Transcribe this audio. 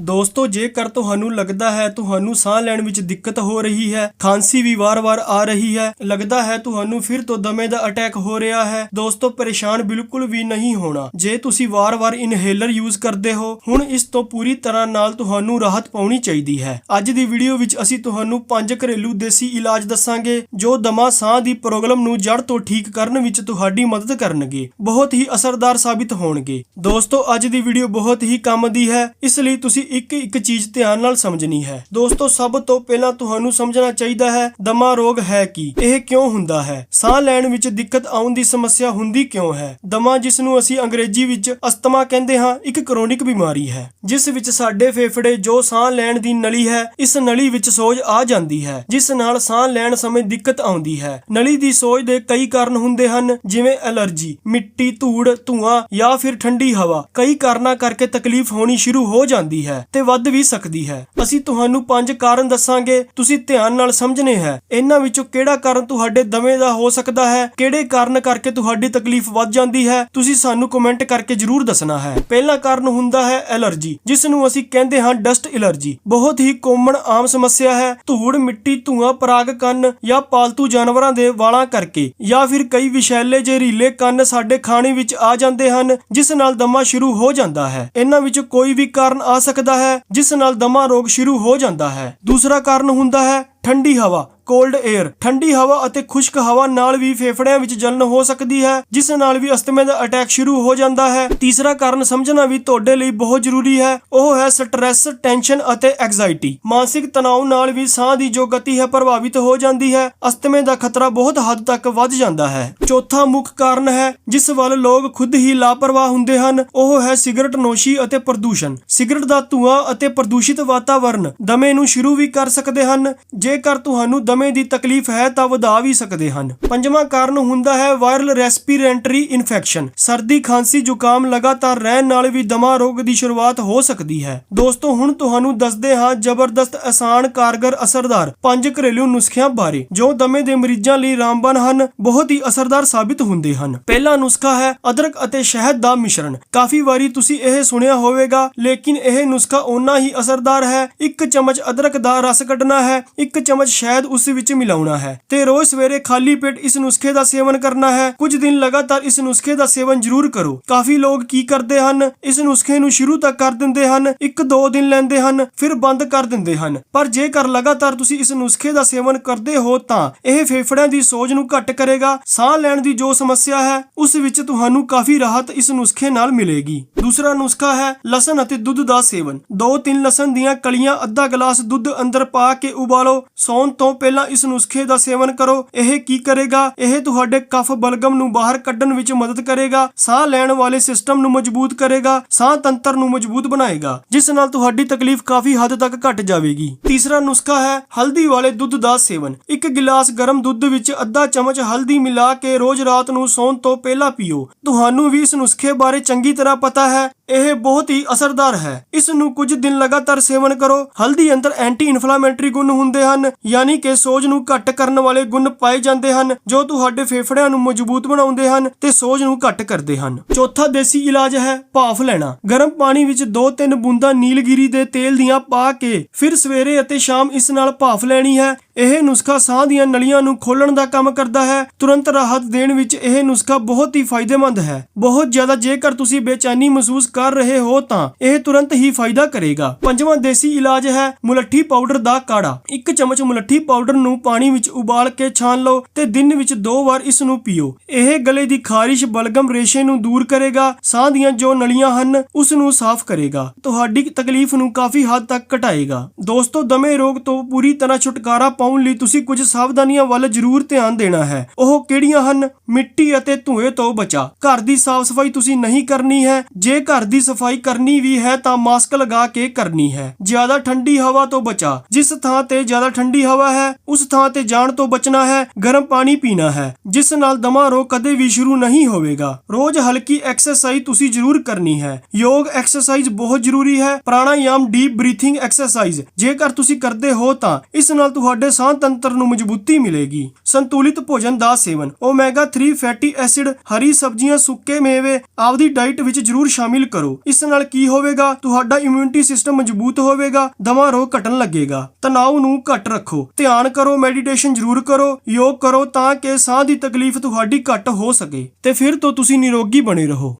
ਦੋਸਤੋ, ਜੇਕਰ ਤੁਹਾਨੂੰ ਲੱਗਦਾ ਹੈ ਤੁਹਾਨੂੰ ਸਾਹ ਲੈਣ ਵਿੱਚ ਦਿੱਕਤ ਹੋ ਰਹੀ ਹੈ, ਖਾਂਸੀ ਵੀ ਵਾਰ-ਵਾਰ ਆ ਰਹੀ ਹੈ, ਲੱਗਦਾ ਹੈ ਤੁਹਾਨੂੰ ਫਿਰ ਤੋਂ ਦਮੇ ਦਾ ਅਟੈਕ ਹੋ ਰਿਹਾ ਹੈ, ਦੋਸਤੋ, ਪਰੇਸ਼ਾਨ ਬਿਲਕੁਲ ਵੀ ਨਹੀਂ ਹੋਣਾ। ਜੇ ਤੁਸੀਂ ਵਾਰ-ਵਾਰ ਇਨਹੇਲਰ ਯੂਜ਼ ਕਰਦੇ ਹੋ, ਹੁਣ ਇਸ ਤੋਂ ਪੂਰੀ ਤਰ੍ਹਾਂ ਨਾਲ ਤੁਹਾਨੂੰ ਰਾਹਤ ਪਾਉਣੀ ਚਾਹੀਦੀ ਹੈ। ਅੱਜ ਦੀ ਵੀਡੀਓ ਵਿੱਚ ਅਸੀਂ ਤੁਹਾਨੂੰ ਪੰਜ ਘਰੇਲੂ ਦੇਸੀ ਇਲਾਜ ਦੱਸਾਂਗੇ, ਜੋ ਦਮਾ ਸਾਹ ਦੀ ਪ੍ਰੋਬਲਮ ਨੂੰ ਜੜ ਤੋਂ ਠੀਕ ਕਰਨ ਵਿੱਚ ਤੁਹਾਡੀ ਮਦਦ ਕਰਨਗੇ, ਬਹੁਤ ਹੀ ਅਸਰਦਾਰ ਸਾਬਿਤ ਹੋਣਗੇ। ਦੋਸਤੋ, ਅੱਜ ਦੀ ਵੀਡੀਓ ਬਹੁਤ ਹੀ ਕੰਮ ਦੀ ਹੈ, ਇਸ ਲਈ ਤੁਸੀਂ ਇੱਕ ਇੱਕ ਚੀਜ਼ ਧਿਆਨ ਨਾਲ ਸਮਝਣੀ ਹੈ। ਦੋਸਤੋ, ਸਭ ਤੋਂ ਪਹਿਲਾਂ ਤੁਹਾਨੂੰ ਸਮਝਣਾ ਚਾਹੀਦਾ ਹੈ, ਦਮਾ ਰੋਗ ਹੈ ਕੀ? ਇਹ ਕਿਉਂ ਹੁੰਦਾ ਹੈ? ਸਾਹ ਲੈਣ ਵਿੱਚ ਦਿੱਕਤ ਆਉਣ ਦੀ ਸਮੱਸਿਆ ਹੁੰਦੀ ਕਿਉਂ ਹੈ? ਦਮਾ, ਜਿਸ ਨੂੰ ਅਸੀਂ ਅੰਗਰੇਜ਼ੀ ਵਿੱਚ ਅਸਤਮਾ ਕਹਿੰਦੇ ਹਾਂ, ਇੱਕ ਕਰੋਨਿਕ ਬਿਮਾਰੀ ਹੈ, ਜਿਸ ਵਿੱਚ ਸਾਡੇ ਫੇਫੜੇ ਜੋ ਸਾਹ ਲੈਣ ਦੀ ਨਲੀ ਹੈ, ਇਸ ਨਲੀ ਵਿੱਚ ਸੋਜ ਆ ਜਾਂਦੀ ਹੈ, ਜਿਸ ਨਾਲ ਸਾਹ ਲੈਣ ਸਮੇਂ ਦਿੱਕਤ ਆਉਂਦੀ ਹੈ। ਨਲੀ ਦੀ ਸੋਜ ਦੇ ਕਈ ਕਾਰਨ ਹੁੰਦੇ ਹਨ, ਜਿਵੇਂ ਅਲਰਜੀ ਮਿੱਟੀ, ਧੂੜ, ਧੂਆਂ ਜਾਂ ਫਿਰ ਠੰਡੀ ਹਵਾ। ਕਈ ਕਾਰਨਾਂ ਕਰਕੇ ਤਕਲੀਫ ਹੋਣੀ ਸ਼ੁਰੂ ਹੋ ਜਾਂਦੀ ਹੈ। ਤੇ ਵੱਧ ਵੀ ਸਕਦੀ ਹੈ। ਅਸੀਂ ਤੁਹਾਨੂੰ ਪੰਜ ਕਾਰਨ ਦੱਸਾਂਗੇ, ਤੁਸੀਂ ਧਿਆਨ ਨਾਲ ਸਮਝਣੇ ਹੈ। ਇਹਨਾਂ ਵਿੱਚੋਂ ਕਿਹੜਾ ਕਾਰਨ ਤੁਹਾਡੇ ਦਮੇ ਦਾ ਹੋ ਸਕਦਾ ਹੈ? ਕਿਹੜੇ ਕਾਰਨ ਕਰਕੇ ਤੁਹਾਡੀ ਤਕਲੀਫ ਵੱਧ ਜਾਂਦੀ ਹੈ? ਤੁਸੀਂ ਸਾਨੂੰ ਕਮੈਂਟ ਕਰਕੇ ਜਰੂਰ ਦੱਸਣਾ ਹੈ। ਪਹਿਲਾ ਕਾਰਨ ਹੁੰਦਾ ਹੈ ਐਲਰਜੀ, ਜਿਸ ਨੂੰ ਅਸੀਂ ਕਹਿੰਦੇ ਹਾਂ ਡਸਟ ਐਲਰਜੀ। ਬਹੁਤ ਹੀ ਕਾਮਨ ਆਮ ਸਮੱਸਿਆ ਹੈ, ਧੂੜ, ਮਿੱਟੀ, ਧੂਆਂ, ਪਰਾਗ, ਕੰਨ ਜਾਂ ਪਾਲਤੂ ਜਾਨਵਰਾਂ ਦੇ ਵਾਲਾਂ ਕਰਕੇ ਜਾਂ ਫਿਰ ਕਈ ਵਿਸ਼ੈਲੇ ਜ਼ਹਿਰੀਲੇ ਕੰਨ ਸਾਡੇ ਖਾਣੇ ਵਿੱਚ ਆ ਜਾਂਦੇ ਹਨ, ਜਿਸ ਨਾਲ ਦਮਾ ਸ਼ੁਰੂ ਹੋ ਜਾਂਦਾ ਹੈ। ਇਹਨਾਂ ਵਿੱਚ ਕੋਈ ਵੀ ਕਾਰਨ ਆ ਸਕਦਾ ਹੈ, ਜਿਸ ਨਾਲ ਦਮਾ ਰੋਗ ਸ਼ੁਰੂ ਹੋ ਜਾਂਦਾ ਹੈ। ਦੂਸਰਾ ਕਾਰਨ ਹੁੰਦਾ ਹੈ, ਠੰਡੀ ਹਵਾ। ਕੋਲਡ 에ਅਰ ਠੰਡੀ ਹਵਾ ਅਤੇ ਖੁਸ਼ਕ ਹਵਾ ਨਾਲ ਵੀ ਫੇਫੜਿਆਂ ਵਿੱਚ ਜਲਨ ਹੋ ਸਕਦੀ ਹੈ, ਜਿਸ ਨਾਲ ਵੀ ਅਸਥਮੇ ਦਾ ਅਟੈਕ ਸ਼ੁਰੂ ਹੋ ਜਾਂਦਾ ਹੈ। ਤੀਸਰਾ ਕਾਰਨ ਸਮਝਣਾ ਵੀ ਤੁਹਾਡੇ ਲਈ ਬਹੁਤ ਜ਼ਰੂਰੀ ਹੈ, ਉਹ ਹੈ ਸਟ੍ਰੈਸ, ਟੈਨਸ਼ਨ ਅਤੇ ਐਂਜ਼ਾਈਟੀ ਮਾਨਸਿਕ ਤਣਾਅ ਨਾਲ ਵੀ ਸਾਹ ਦੀ ਜੋ ਗਤੀ ਹੈ ਪ੍ਰਭਾਵਿਤ ਹੋ ਜਾਂਦੀ ਹੈ, ਅਸਥਮੇ ਦਾ ਖਤਰਾ ਬਹੁਤ ਹੱਦ ਤੱਕ ਵੱਧ ਜਾਂਦਾ ਹੈ। ਚੌਥਾ ਮੁੱਖ ਕਾਰਨ ਹੈ, ਜਿਸ ਵੱਲ ਲੋਕ ਖੁਦ ਹੀ ਲਾਪਰਵਾਹ ਹੁੰਦੇ ਹਨ, ਉਹ ਹੈ ਸਿਗਰਟ ਨੋਸ਼ੀ ਅਤੇ ਪ੍ਰਦੂਸ਼ਣ। ਸਿਗਰਟ ਦਾ ਧੂਆਂ ਅਤੇ ਪ੍ਰਦੂਸ਼ਿਤ ਵਾਤਾਵਰਣ ਦਮੇ ਨੂੰ ਸ਼ੁਰੂ ਵੀ ਕਰ ਸਕਦੇ ਹਨ, ਜੇਕਰ ਤੁਹਾਨੂੰ ਦਮੇ ਦੀ ਤਕਲੀਫ ਹੈ ਤਾਂ ਵਧਾ ਵੀ ਸਕਦੇ ਹਨ। ਪੰਜਵਾਂ ਕਾਰਨ ਹੁੰਦਾ ਹੈ ਵਾਇਰਲ ਰੈਸਪੀਰੇਟਰੀ ਇਨਫੈਕਸ਼ਨ। ਸਰਦੀ, ਖਾਂਸੀ, ਜ਼ੁਕਾਮ ਲਗਾਤਾਰ ਰਹਿਣ ਨਾਲ ਵੀ ਦਮਾ ਰੋਗ ਦੀ ਸ਼ੁਰੂਆਤ ਹੋ ਸਕਦੀ ਹੈ। ਦੋਸਤੋ, ਹੁਣ ਤੁਹਾਨੂੰ ਦੱਸਦੇ ਹਾਂ ਜ਼ਬਰਦਸਤ ਆਸਾਨ ਕਾਰਗਰ ਅਸਰਦਾਰ ਪੰਜ ਘਰੇਲੂ ਨੁਸਖਿਆਂ ਬਾਰੇ, ਜੋ ਦਮੇ ਦੇ ਮਰੀਜ਼ਾਂ ਲਈ ਰਾਮਬਨ ਹਨ, ਬਹੁਤ ਹੀ ਅਸਰਦਾਰ ਸਾਬਿਤ ਹੁੰਦੇ ਹਨ। ਪਹਿਲਾ ਨੁਸਖਾ ਹੈ ਅਦਰਕ ਅਤੇ ਸ਼ਹਿਦ ਦਾ ਮਿਸ਼ਰਣ। ਕਾਫੀ ਵਾਰੀ ਤੁਸੀਂ ਇਹ ਸੁਣਿਆ ਹੋਵੇਗਾ, ਲੇਕਿਨ ਇਹ ਨੁਸਖਾ ਓਨਾ ਹੀ ਅਸਰਦਾਰ ਹੈ, ਇੱਕ ਚਮਚ ਅਦਰਕ ਦਾ ਰਸ ਕੱਢਣਾ ਹੈ, ਇੱਕ ਚਮਚ ਸ਼ਹਿਦ ਉਸ ਵਿੱਚ ਮਿਲਾਉਣਾ ਹੈ ਤੇ ਰੋਜ਼ ਸਵੇਰੇ ਖਾਲੀ ਪੇਟ ਇਸ ਨੁਸਖੇ ਦਾ ਸੇਵਨ ਕਰਨਾ ਹੈ। ਕੁਝ ਦਿਨ ਲਗਾਤਾਰ ਇਸ ਨੁਸਖੇ ਦਾ ਸੇਵਨ ਜ਼ਰੂਰ ਕਰੋ। ਕਾਫੀ ਲੋਕ ਕੀ ਕਰਦੇ ਹਨ? ਇਸ ਨੁਸਖੇ ਨੂੰ ਸ਼ੁਰੂ ਤੱਕ ਕਰ ਦਿੰਦੇ ਹਨ, ਇੱਕ ਦੋ ਦਿਨ ਲੈਂਦੇ ਹਨ, ਫਿਰ ਬੰਦ ਕਰ ਦਿੰਦੇ ਹਨ। ਪਰ ਜੇਕਰ ਲਗਾਤਾਰ ਤੁਸੀਂ ਇਸ ਨੁਸਖੇ ਦਾ ਸੇਵਨ ਕਰਦੇ ਹੋ ਤਾਂ ਇਹ ਫੇਫੜਿਆਂ ਦੀ ਸੋਜ ਨੂੰ ਘੱਟ ਕਰੇਗਾ। ਸਾਹ ਲੈਣ ਦੀ ਜੋ ਸਮੱਸਿਆ ਹੈ, ਉਸ ਵਿੱਚ ਤੁਹਾਨੂੰ ਕਾਫੀ ਰਾਹਤ ਇਸ ਨੁਸਖੇ ਨਾਲ ਮਿਲੇਗੀ। ਦੂਸਰਾ ਨੁਸਖਾ ਹੈ ਲਸਣ ਅਤੇ ਦੁੱਧ ਦਾ ਸੇਵਨ। ਦੋ ਤਿੰਨ ਲਸਣ ਦੀਆਂ ਕਲੀਆਂ ਅੱਧਾ ਗਲਾਸ ਦੁੱਧ ਅੰਦਰ ਪਾ ਕੇ ਉਬਾਲੋ। ਸੌਣ ਤੋਂ ਪਹਿਲਾਂ ਇਸ ਨੁਸਖੇ ਦਾ ਸੇਵਨ ਕਰੋ। ਇਹ ਕੀ ਕਰੇਗਾ? ਇਹ ਤੁਹਾਡੇ ਕਫ ਬਲਗਮ ਨੂੰ ਬਾਹਰ ਕੱਢਣ ਵਿੱਚ ਮਦਦ ਕਰੇਗਾ। ਸਾਹ ਲੈਣ ਵਾਲੇ ਸਿਸਟਮ ਨੂੰ ਮਜ਼ਬੂਤ ਕਰੇਗਾ। ਸਾਹ ਤੰਤਰ ਨੂੰ ਮਜ਼ਬੂਤ ਬਣਾਏਗਾ, ਜਿਸ ਨਾਲ ਤੁਹਾਡੀ ਤਕਲੀਫ ਕਾਫੀ ਹੱਦ ਤੱਕ ਘਟ ਜਾਵੇਗੀ। ਤੀਸਰਾ ਨੁਸਖਾ ਹੈ, ਹਲਦੀ ਵਾਲੇ ਦੁੱਧ ਦਾ ਸੇਵਨ। ਇੱਕ ਗਿਲਾਸ ਗਰਮ ਦੁੱਧ ਵਿੱਚ ਅੱਧਾ ਚਮਚ ਹਲਦੀ ਮਿਲਾ ਕੇ ਰੋਜ਼ ਰਾਤ ਨੂੰ ਸੌਣ ਤੋਂ ਪਹਿਲਾਂ ਪੀਓ। ਤੁਹਾਨੂੰ ਵੀ ਇਸ ਨੁਸਖੇ ਬਾਰੇ ਚੰਗੀ ਤਰ੍ਹਾਂ ਪਤਾ ਹੈ। ਇਹ ਬਹੁਤ ਹੀ ਅਸਰਦਾਰ ਹੈ। ਇਸ ਨੂੰ ਕੁਝ ਦਿਨ ਲਗਾਤਾਰ ਸੇਵਨ ਕਰੋ। ਹਲਦੀ ਅੰਦਰ ਐਂਟੀ ਇਨਫਲਾਮੇਟਰੀ ਗੁਣ ਹੁੰਦੇ ਹਨ, ਯਾਨੀ ਕਿ ਸੋਜ ਨੂੰ ਘੱਟ ਕਰਨ ਵਾਲੇ ਗੁਣ ਪਾਏ ਜਾਂਦੇ ਹਨ, ਜੋ ਤੁਹਾਡੇ ਫੇਫੜਿਆਂ ਨੂੰ ਮਜ਼ਬੂਤ ਬਣਾਉਂਦੇ ਹਨ ਤੇ ਸੋਜ ਨੂੰ ਘੱਟ ਕਰਦੇ ਹਨ। ਚੌਥਾ ਦੇਸੀ ਇਲਾਜ ਹੈ ਭਾਫ ਲੈਣਾ। ਗਰਮ ਪਾਣੀ ਵਿੱਚ 2-3 ਬੂੰਦਾਂ ਨੀਲਗਿਰੀ ਦੇ ਤੇਲ ਦੀਆਂ ਪਾ ਕੇ ਫਿਰ ਸਵੇਰੇ ਅਤੇ ਸ਼ਾਮ ਇਸ ਨਾਲ ਭਾਫ ਲੈਣੀ ਹੈ। ਇਹ ਨੁਸਖਾ ਸਾਹ ਦੀਆਂ ਨਲੀਆਂ ਨੂੰ ਖੋਲਣ ਦਾ ਕੰਮ ਕਰਦਾ ਹੈ। ਤੁਰੰਤ ਰਾਹਤ ਦੇਣ ਵਿੱਚ ਇਹ ਨੁਸਖਾ ਬਹੁਤ ਹੀ ਫਾਇਦੇਮੰਦ ਹੈ। ਬਹੁਤ ਜ਼ਿਆਦਾ ਜੇਕਰ ਤੁਸੀਂ ਬੇਚੈਨੀ ਮਹਿਸੂਸ ਕਰ ਰਹੇ ਹੋ ਤਾਂ ਇਹ ਤੁਰੰਤ ਹੀ ਫਾਇਦਾ ਕਰੇਗਾ। ਪੰਜਵਾਂ ਦੇਸੀ ਇਲਾਜ ਹੈ ਮੁਲੱਠੀ ਪਾਊਡਰ ਦਾ ਕਾੜਾ। ਇੱਕ ਚਮਚ ਮੁਲੱਠੀ ਪਾਊਡਰ ਨੂੰ ਪਾਣੀ ਵਿੱਚ ਉਬਾਲ ਕੇ ਛਾਣ ਲਓ ਤੇ ਦਿਨ ਵਿੱਚ ਦੋ ਵਾਰ ਇਸ ਨੂੰ ਪੀਓ। ਇਹ ਗਲੇ ਦੀ ਖਾਰਿਸ਼ ਬਲਗਮ ਰੇਸ਼ੇ ਨੂੰ ਦੂਰ ਕਰੇਗਾ। ਸਾਹ ਦੀਆਂ ਜੋ ਨਲੀਆਂ ਹਨ, ਉਸ ਨੂੰ ਸਾਫ਼ ਕਰੇਗਾ। ਤੁਹਾਡੀ ਤਕਲੀਫ ਨੂੰ ਕਾਫੀ ਹੱਦ ਤੱਕ ਘਟਾਏਗਾ। ਦੋਸਤੋ, ਦਮੇ ਰੋਗ ਤੋਂ ਪੂਰੀ ਤਰ੍ਹਾਂ ਛੁਟਕਾਰਾ ਪਾਉਣ ਲਈ ਤੁਸੀਂ ਕੁਝ ਸਾਵਧਾਨੀਆਂ ਵੱਲ ਜ਼ਰੂਰ ਧਿਆਨ ਦੇਣਾ ਹੈ। ਉਹ ਕਿਹੜੀਆਂ ਹਨ? ਮਿੱਟੀ ਅਤੇ ਧੂਏ ਤੋਂ ਬਚਾ। ਘਰ ਦੀ ਸਾਫ਼ ਸਫ਼ਾਈ ਤੁਸੀਂ ਨਹੀਂ ਕਰਨੀ ਹੈ। ਜੇ ਘਰ ਦੀ ਸਫ਼ਾਈ ਕਰਨੀ ਵੀ ਹੈ ਤਾਂ ਮਾਸਕ ਲਗਾ ਕੇ ਕਰਨੀ ਹੈ। ਜ਼ਿਆਦਾ ਠੰਡੀ ਹਵਾ ਤੋਂ ਬਚਾ। ਜਿਸ ਥਾਂ ਤੇ ਜ਼ਿਆਦਾ ਠੰਡੀ ਹਵਾ ਹੈ, ਉਸ ਥਾਂ ਤੇ ਜਾਣ ਤੋਂ ਬਚਣਾ ਹੈ, ਗਰਮ ਪਾਣੀ ਪੀਣਾ ਹੈ। ਜਿਸ ਨਾਲ ਦਮਾ ਰੋਗ ਕਦੇ ਵੀ ਸ਼ੁਰੂ ਨਹੀਂ ਹੋਵੇਗਾ। ਰੋਜ਼ ਹਲਕੀ ਐਕਸਰਸਾਈਜ਼ ਤੁਸੀਂ ਜ਼ਰੂਰ ਕਰਨੀ ਹੈ। ਯੋਗ ਐਕਸਰਸਾਈਜ਼ ਬਹੁਤ ਜ਼ਰੂਰੀ ਹੈ। Pranayama, deep breathing exercise. ਜੇਕਰ ਤੁਸੀਂ ਕਰਦੇ ਹੋ ਤਾਂ ਇਸ ਨਾਲ ਤੁਹਾਡੇ ਸਾਹ ਤੰਤਰ ਨੂੰ ਮਜ਼ਬੂਤੀ ਮਿਲੇਗੀ। ਸੰਤੁਲਿਤ ਭੋਜਨ ਦਾ ਸੇਵਨ। ਓਮੇਗਾ 3 ਫੈਟੀ ਐਸਿਡ ਹਰੀ ਸਬਜ਼ੀਆਂ ਸੁੱਕੇ ਮੇਵੇ ਆਪਦੀ ਡਾਈਟ ਵਿੱਚ ਜ਼ਰੂਰ ਸ਼ਾਮਿਲ ਕਰੋ। ਕਰੋ ਇਸ ਨਾਲ ਕੀ ਹੋਵੇਗਾ? ਤੁਹਾਡਾ ਇਮਿਊਨਿਟੀ ਸਿਸਟਮ ਮਜ਼ਬੂਤ ਹੋਵੇਗਾ। ਦਮਾ ਰੋਗ ਘਟਣ ਲੱਗੇਗਾ। ਤਣਾਅ ਨੂੰ ਘੱਟ ਰੱਖੋ। ਧਿਆਨ ਕਰੋ ਮੈਡੀਟੇਸ਼ਨ ਜ਼ਰੂਰ ਕਰੋ, ਯੋਗ ਕਰੋ ਤਾਂ ਕਿ ਸਾਹ ਦੀ ਤਕਲੀਫ ਤੁਹਾਡੀ ਘੱਟ ਹੋ ਸਕੇ। ਤੇ ਫਿਰ ਤੋਂ ਤੁਸੀਂ ਨਿਰੋਗੀ ਬਣੇ ਰਹੋ।